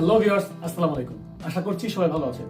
Hello viewers আসসালামু আলাইকুম আশা করছি সবাই ভালো আছেন।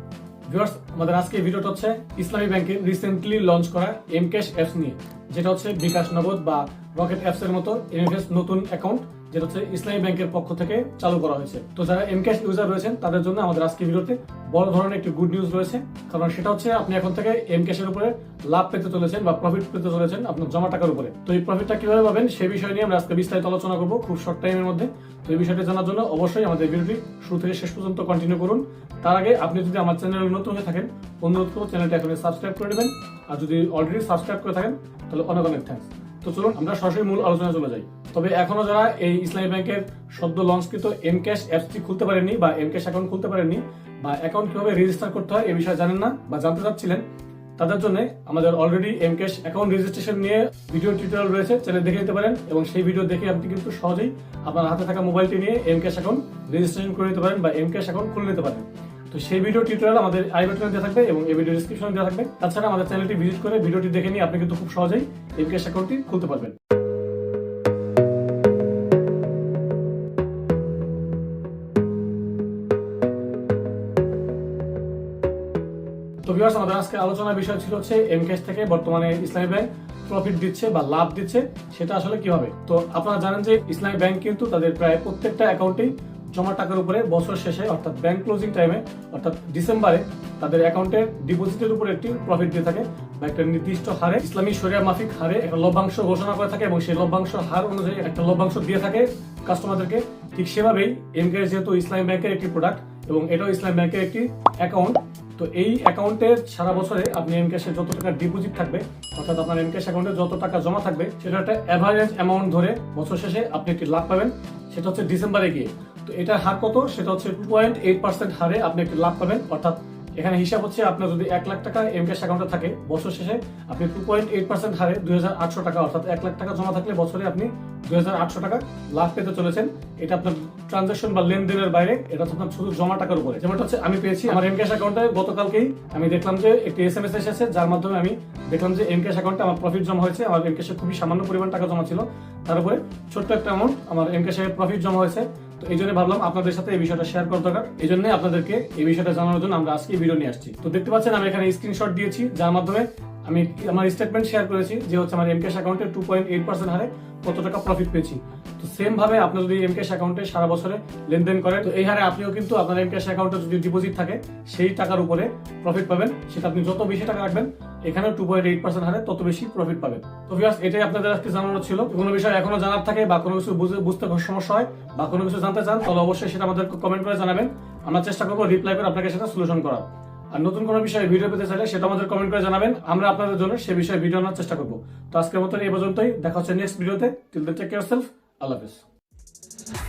ভিউয়ার্স আমাদের আজকে ভিডিওটা হচ্ছে ইসলামী ব্যাংকের রিসেন্টলি লঞ্চ করা এম ক্যাশ অ্যাপস নিয়ে, যেটা হচ্ছে বিকাশ নগদ বা রকেট অ্যাপস এর মতো এমএফএস নতুন অ্যাকাউন্ট যেটা হচ্ছে ইসলামী ব্যাংকের পক্ষ থেকে চালু করা হয়েছে। তো যারা এম ক্যাশ ইউজার রয়েছেন, তাদের জন্য আমাদের আজকে ভিডিওতে বড় ধরনের একটি গুড নিউজ রয়েছে। কারণ সেটা হচ্ছে আপনি এখন থেকে এম ক্যাশের উপরে লাভ পেতে চলেছেন বা প্রফিট পেতে চলেছেন আপনার জমা টাকার উপরে। তো এই প্রফিটটা কীভাবে পাবেন সেই বিষয় নিয়ে আমরা আজকে বিস্তারিত আলোচনা করব খুব শর্ট টাইমের মধ্যে। তো এই বিষয়টা জানার জন্য অবশ্যই আমাদের ভিডিওটি শুরু থেকে শেষ পর্যন্ত কন্টিনিউ করুন। তার আগে আপনি যদি আমার চ্যানেলে নতুন হয়ে থাকেন, অনুরোধ করব চ্যানেলটা এখন সাবস্ক্রাইব করে নেবেন। আর যদি অলরেডি সাবস্ক্রাইব করে থাকেন, তাহলে অনেক অনেক থ্যাংকস তো চলুন, আমরা সরাসরি মূল আলোচনায় চলে যাই। তবে এখনও যারা এই ইসলামী ব্যাংকের সদ্য লঞ্চকৃত এম ক্যাশ অ্যাপসটি খুলতে পারেননি বা এম ক্যাশ অ্যাকাউন্ট খুলতে পারেননি বা অ্যাকাউন্ট কীভাবে রেজিস্টার করতে হয় এই বিষয়ে জানেন না বা জানতে চাচ্ছিলেন, তাদের জন্য আমাদের already M cash account registration নিয়ে ভিডিও টিউটোরিয়াল রয়েছে চ্যানেল দেখে নিতে পারেন এবং সেই ভিডিও দেখে আপনি কিন্তু সহজেই আপনার হাতে থাকা মোবাইলটি নিয়ে এম ক্যাশ অ্যাকাউন্ট রেজিস্ট্রেশন করে নিতে পারেন বা এম ক্যাশ অ্যাকাউন্ট খুলে নিতে পারেন। তো সেই ভিডিও টিউটোরিয়াল আমাদের আই বাটনে দেওয়া থাকবে এবং এই ভিডিও ডিসক্রিপশনে দেওয়া থাকবে। তাছাড়া আমাদের চ্যানেলটি ভিজিট করে ভিডিওটি দেখে নিয়ে আপনি কিন্তু খুব সহজেই ক্যাশ অ্যাকাউন্টটি খুলতে পারবেন। তো আমাদের আজকে আলোচনার বিষয় ছিল হচ্ছে এম ক্যাশ থেকে বর্তমানে ইসলামী ব্যাংক প্রফিট দিচ্ছে বা লাভ দিচ্ছে, সেটা আসলে কীভাবে? তো আপনারা জানেন যে ইসলামী ব্যাংক কিন্তু তাদের প্রায় প্রত্যেকটা অ্যাকাউন্টেই জমা টাকার উপরে বছর শেষে, অর্থাৎ ব্যাংক ক্লোজিং টাইমে অর্থাৎ ডিসেম্বরে, তাদের অ্যাকাউন্টে ডিপোজিটের উপর একটি প্রফিট দিয়ে থাকে বা একটা নির্দিষ্ট হারে ইসলামী শরিয়া মাফিক হারে একটা লভ্যাংশ ঘোষণা করে থাকে এবং সেই লভ্যাংশ হার অনুযায়ী একটা লভ্যাংশ দিয়ে থাকে কাস্টমারদেরকে ঠিক সেভাবেই এমকে যেহেতু ইসলামী ব্যাংকের একটি প্রোডাক্ট এবং এটাও ইসলাম ব্যাংকের একটি অ্যাকাউন্ট তো এই অ্যাকাউন্টের সারা বছরে আপনি এম ক্যাশে যত টাকা ডিপোজিট থাকবে, অর্থাৎ আপনার এম ক্যাশ অ্যাকাউন্টে যত টাকা জমা থাকবে সেটা একটা অ্যাভারেজ অ্যামাউন্ট ধরে বছর শেষে আপনি একটি লাভ পাবেন। সেটা হচ্ছে ডিসেম্বরে গিয়ে। তো এটার হার কত? সেটা হচ্ছে টু পয়েন্ট এইট পার্সেন্ট হারে আপনি একটি লাভ পাবেন। অর্থাৎ এখানে হিসাব হচ্ছে আপনার যদি এক লাখ টাকা এম ক্যাশ অ্যাকাউন্টে থাকে বছর শেষে, আপনি টু পয়েন্ট এইট পার্সেন্ট হারে দুই হাজার আটশো টাকা, অর্থাৎ এক লাখ টাকা জমা থাকলে বছরে আপনি দুই হাজার আটশো টাকা লাভ পেতে চলেছেন। এটা আপনার ট্রানজাকশন বা লেনদেনের বাইরে, এটা হচ্ছে আপনার শুধু জমা টাকার উপরে। যেমনটা হচ্ছে আমি পেয়েছি আমার এম ক্যাশ অ্যাকাউন্টে গতকালকেই আমি দেখলাম যে একটি এস এম এস এসেছে, যার মাধ্যমে আমি দেখলাম যে এম ক্যাশ অ্যাকাউন্টে আমার প্রফিট জমা হয়েছে। আমার এম ক্যাশে খুবই সামান্য পরিমাণ টাকা জমা ছিল। তার উপরে ছোট্ট একটা অ্যামাউন্ট আমার এম ক্যাশে প্রফিট জমা হয়েছে। তো এই জন্য ভাবলাম আপনাদের সাথে এই বিষয়টা শেয়ার করা দরকার। এই জন্য আপনাদেরকে এই বিষয়টা জানানোর জন্য আমরা আজকে ভিডিও নিয়ে আসছি। তো দেখতে পাচ্ছেন, আমি এখানে স্ক্রিনশট দিয়েছি, যার মাধ্যমে আমি আমার স্টেটমেন্ট শেয়ার করেছি যে হচ্ছে আমার এম ক্যাশ অ্যাকাউন্টে টু পয়েন্ট এইট পার্সেন্ট হারে কত টাকা প্রফিট পেয়েছি। তো সেম ভাবে আপনি যদি এম ক্যাশ অ্যাকাউন্টে সারা বছরে লেনদেন করেন, তো এই হারে আপনিও কিন্তু আপনার এম ক্যাশ অ্যাকাউন্টে যদি ডিপোজিট থাকে, সেই টাকার উপরে প্রফিট পাবেন। সেটা আপনি যত বেশি টাকা রাখবেন এখানেও টু পয়েন্ট এইট পার্সেন্ট হারে তত বেশি প্রফিট পাবেন। তো ভিউয়ার্স এটাই আপনাদের আজকে জানানো ছিল। কোনো বিষয় এখনও জানার থাকে বা কোনো কিছু বুঝে- বুঝতে সমস্যা হয় বা কোনো কিছু জানতে চান, তাহলে অবশ্যই সেটা আমাদের কমেন্ট করে জানাবেন। আমরা চেষ্টা করব রিপ্লাই করে আপনাকে সেটা সলিউশন করার। আর নতুন কোনো বিষয়ে ভিডিও পেতে চাইলে সেটা আমাদের কমেন্ট করে জানাবেন। আমরা আপনাদের জন্য সে বিষয়ে ভিডিও আনার চেষ্টা করব। তো আজকের মতন এই পর্যন্তই। দেখা হচ্ছে নেক্সট ভিডিওতে till then take care self আল্লাহ হাফেজ।